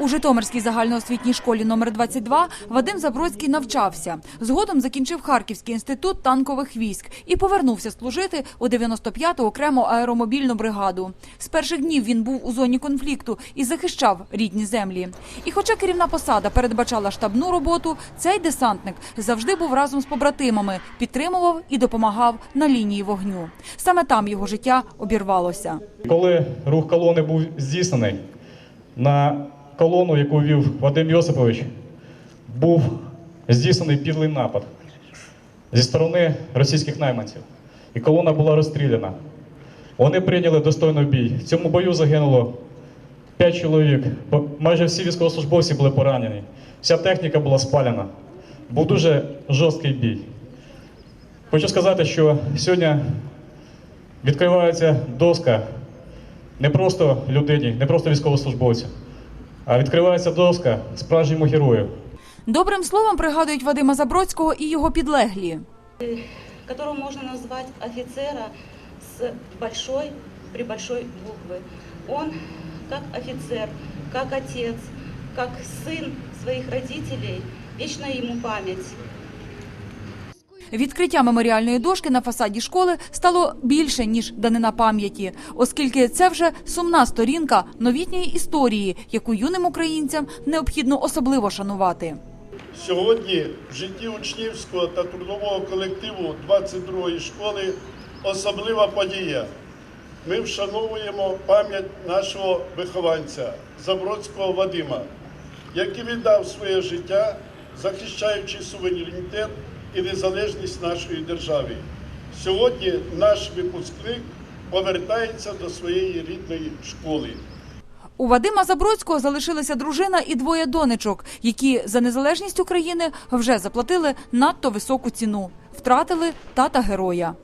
У Житомирській загальноосвітній школі номер 22 Вадим Забродський навчався. Згодом закінчив Харківський інститут танкових військ і повернувся служити у 95-ту окрему аеромобільну бригаду. З перших днів він був у зоні конфлікту і захищав рідні землі. І хоча керівна посада передбачала штабну роботу, цей десантник завжди був разом з побратимами, підтримував і допомагав на лінії вогню. Саме там його життя обірвалося. Коли рух колони був здійснений, на колону, яку вів Вадим Йосипович, був здійснений підлий напад зі сторони російських найманців. І колона була розстріляна. Вони прийняли достойний бій. В цьому бою загинуло 5 чоловік. Майже всі військовослужбовці були поранені. Вся техніка була спалена. Був дуже жорсткий бій. Хочу сказати, що сьогодні відкривається доска не просто людині, не просто військовослужбовцю, а відкривається доска справжньому герою. Добрим словом пригадують Вадима Забродського і його підлеглі. которого можна назвати офіцера з большой, при большой букви. Он як офіцер, як отець, як син своїх родителей, вічна йому память. Відкриття меморіальної дошки на фасаді школи стало більше ніж данина пам'яті, оскільки це вже сумна сторінка новітньої історії, яку юним українцям необхідно особливо шанувати. Сьогодні в житті учнівського та трудового колективу 22-ї школи особлива подія. Ми вшановуємо пам'ять нашого вихованця Забродського Вадима, який віддав своє життя, захищаючи суверенітет і незалежність нашої держави. Сьогодні наш випускник повертається до своєї рідної школи. У Вадима Забродського залишилася дружина і двоє донечок, які за незалежність України вже заплатили надто високу ціну, втратили тата героя.